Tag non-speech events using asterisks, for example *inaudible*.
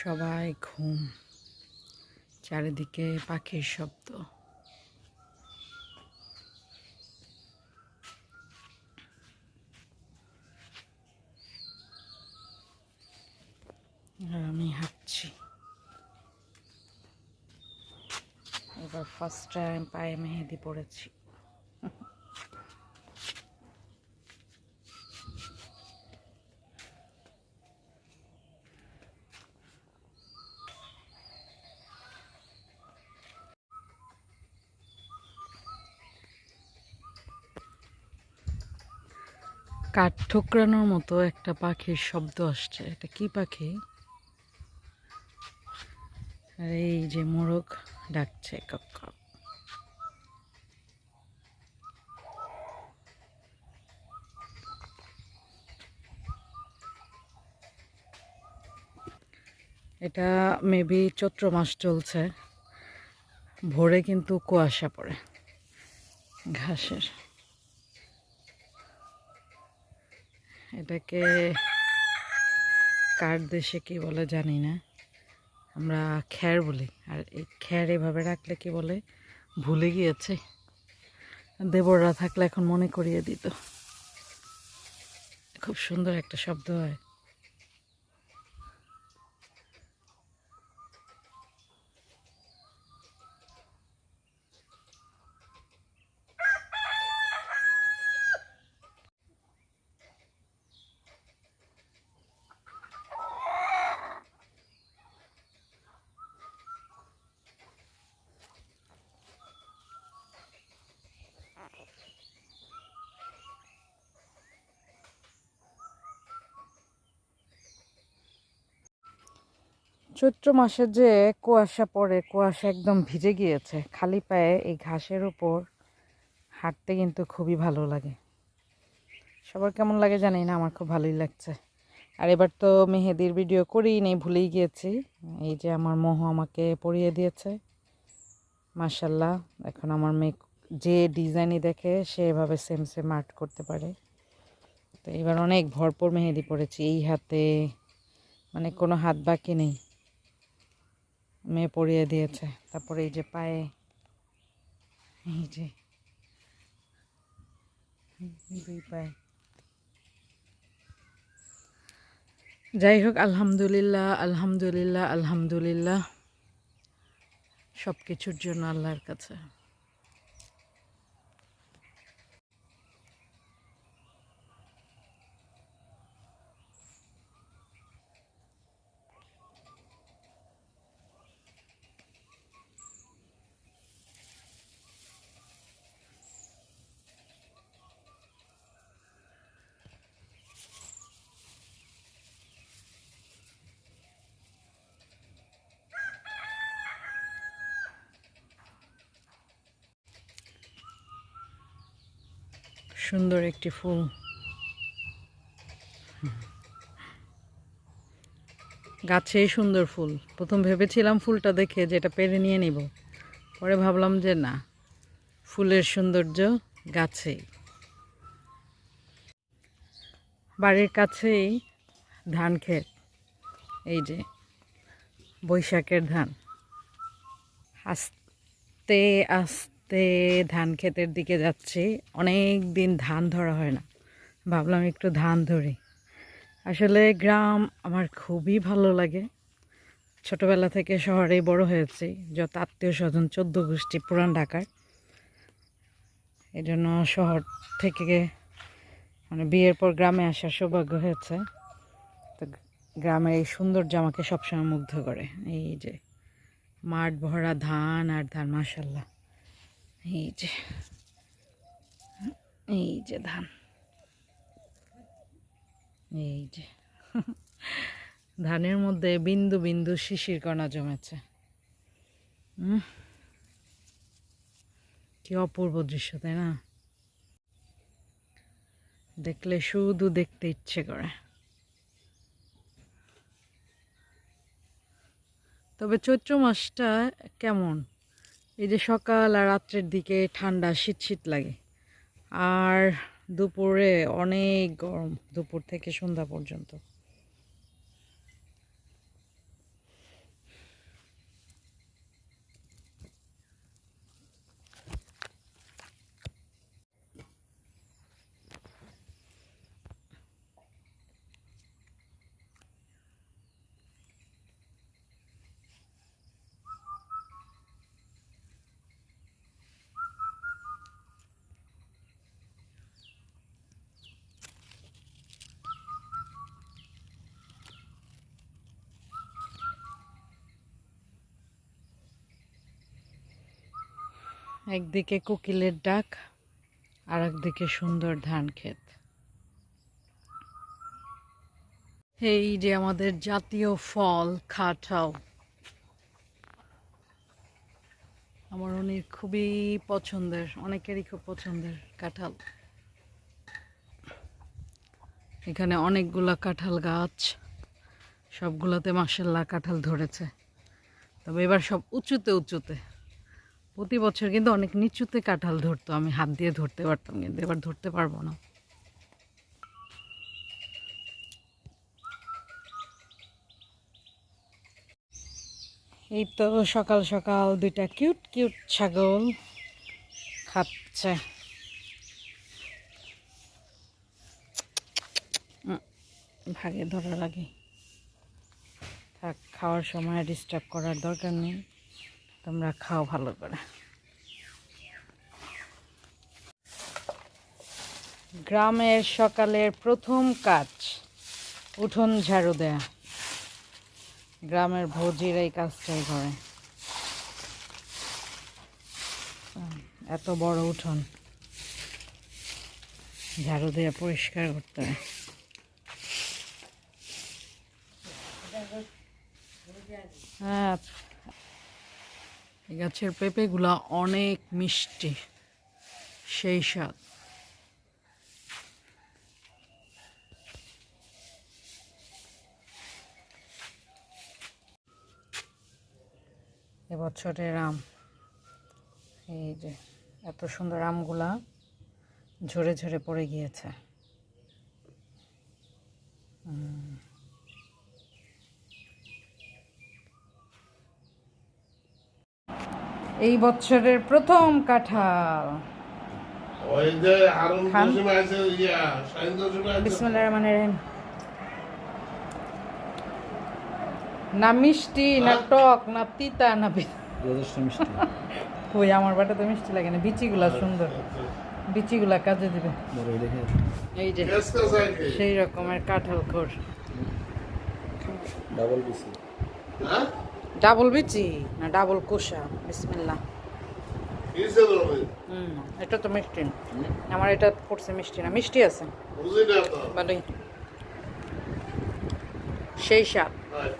সবাই ঘুম। চারিদিকে পাখির শব্দ। আমি হাঁটছি। এবার ফার্স্ট টাইম পায়ে মেহেদি পড়েছি। কাঠ ঠোকরানোর মতো একটা পাখির শব্দ আসছে। এটা কি পাখি? আর এই যে মোরগ ডাকছে এটা মেবি চৈত্র মাস চলছে। ভোরে কিন্তু কুয়াশা পড়ে, ঘাসের। এটাকে কার দেশে কি বলে জানি না। আমরা খ্যার বলি। আর এই খ্যার এভাবে রাখলে কি বলে? ভুলে গিয়েছে। দেবররা থাকলে এখন মনে করিয়ে দিত। খুব সুন্দর একটা শব্দ হয়। চৈত্র মাসে যে কুয়াশা পড়ে, কুয়াশা একদম ভিজে গিয়েছে। খালি পায়ে এই ঘাসের উপর হাঁটতে কিন্তু খুবই ভালো লাগে। সবার কেমন লাগে জানি না, আমার খুব ভালোই লাগছে। আর এবার তো মেহেদির ভিডিও করেই নেই ভুলেই গিয়েছি। এই যে আমার মোহ আমাকে পরিয়ে দিয়েছে। মার্শাল্লাহ এখন আমার মেয়ে যে ডিজাইনই দেখে, সে এভাবে সেম সেম আর্ট করতে পারে। তো এবার অনেক ভরপুর মেহেদি পড়েছি এই হাতে। মানে কোনো হাত বাকি নেই। মেয়ে পরিয়ে দিয়েছে। তারপরে এই যে পায়ে, এই যে, দুই পায়ে। যাই হোক, আলহামদুলিল্লাহ আলহামদুলিল্লাহ আলহামদুলিল্লাহ। সব কিছুর জন্য আল্লাহর কাছে। সুন্দর একটি ফুল। গাছেই সুন্দর ফুল। প্রথম ভেবেছিলাম ফুলটা দেখে যে এটা পেরে নিয়ে নিব। পরে ভাবলাম যে না, ফুলের সৌন্দর্য গাছেই। বাড়ির কাছেই ধান ক্ষেত। এই যে বৈশাখের ধান। আস্তে আস্তে ধান ক্ষেতের দিকে যাচ্ছি, অনেক দিন ধান ধরা হয় না। ভাবলাম একটু ধান ধরি। আসলে গ্রাম আমার খুবই ভালো লাগে। ছোটবেলা থেকে শহরেই বড় হয়েছি, যত আত্মীয় স্বজন, চোদ্দ গোষ্ঠী, পুরান ঢাকার। এই জন্য শহর থেকে মানে বিয়ের পর গ্রামে আসার সৌভাগ্য হয়েছে। তো গ্রামের এই সৌন্দর্য আমাকে সবসময় মুগ্ধ করে। এই যে মাঠ ভরা ধান আর ধান মাসাল্লাহ এই যে এই যে ধান, এই যে, ধানের মধ্যে বিন্দু বিন্দু শিশির কণা জমেছে। কি অপূর্ব দৃশ্য, তাই না? দেখলে শুধু দেখতে ইচ্ছে করে। তবে চৈত্র মাসটা কেমন? এই যে সকাল আর রাত্রের দিকে ঠান্ডা, শীত শীত লাগে। আর দুপুরে অনেক গরম, দুপুর থেকে সন্ধ্যা পর্যন্ত। একদিকে কোকিলের ডাক আর একদিকে সুন্দর ধান ক্ষেত। এই যে আমাদের জাতীয় ফল, খাটাও। আমার অনেক খুবই পছন্দের, অনেকেরই খুব পছন্দের কাঁঠাল। এখানে অনেকগুলা কাঁঠাল গাছ, সবগুলোতে মাসাল্লাহ কাঁঠাল ধরেছে। তবে এবার সব উঁচুতে উঁচুতে। প্রতি বছর কিন্তু অনেক নিচুতে কাঁঠাল ধরতো, আমি হাত দিয়ে ধরতে পারতাম কিন্তু এবার ধরতে পারব না। এই তো সকাল সকাল দুইটা কিউট কিউট ছাগল খাচ্ছে। ভাগে ধরা লাগে থাক, খাওয়ার সময় ডিস্টার্ব করার দরকার নেই। তোমরা খাও ভালো করে। গ্রামের সকালের প্রথম কাজ, উঠোন ঝাড়ু দেয়া। গ্রামের ভোজির এই কাজটাই করে। এত বড় উঠোন। ঝাড়ু দিয়ে পরিষ্কার করতে হয়। হ্যাঁ এই গাছের পেঁপেগুলা অনেক মিষ্টি, সেই স্বাদ। এবছরের আম, এই যে এত সুন্দর আমগুলা ঝরে ঝরে পড়ে গিয়েছে। এই বছরের প্রথম কাঁঠাল। ওই না মিষ্টি না টক না তিতা না *laughs* কই আমার বাটা তো মিষ্টি লাগে না। বিচিগুলা সুন্দর। বিচিগুলা কাজে দিবে। এই যে সেই রকমের কাঁঠাল খোর। ডাবল বিসি হ্যাঁ? ডাবল বিচি না ডাবল কোষা? বিসমিল্লা হুম এটা তো মিষ্টি। আমার এটা পড়ছে মিষ্টি না। মিষ্টি আছে। ভালোই সেই হয়।